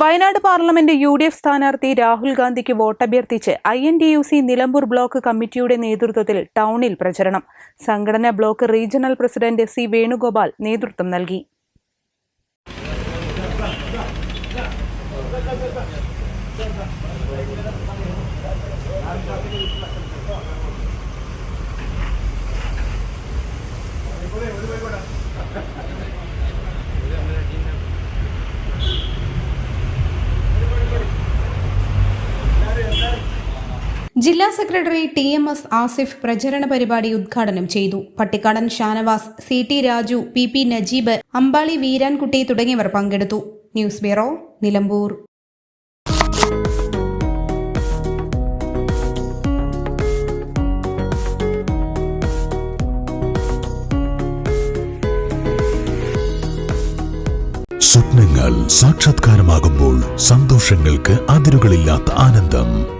Wayanad parliament U D F സ്ഥാനാർത്ഥി രാഹുൽ ഗാന്ധിക്ക് വോട്ടഭ്യർത്ഥിച്ച് I N D U C Nilambur block കമ്മിറ്റിയുടെ നേതൃത്വത്തിൽ ടൗണിൽ പ്രചരണം. സംഘടനാ block regional president C Venugopal നേതൃത്വം നൽകി. ജില്ലാ secretary T M S Asif പ്രചരണ പരിപാടി ഉദ്ഘാടനം ചെയ്തു. Pattikkadan Shanavas C T Raju P P Najeeb Ambali Veerankutty തുടങ്ങിയവർ പങ്കെടുത്തു. News bureau Nilambur. സ്വപ്നങ്ങൾ സാക്ഷാത്കാരമാകുമ്പോൾ സന്തോഷങ്ങൾക്ക് അതിരുകളില്ലാത്ത ആനന്ദം.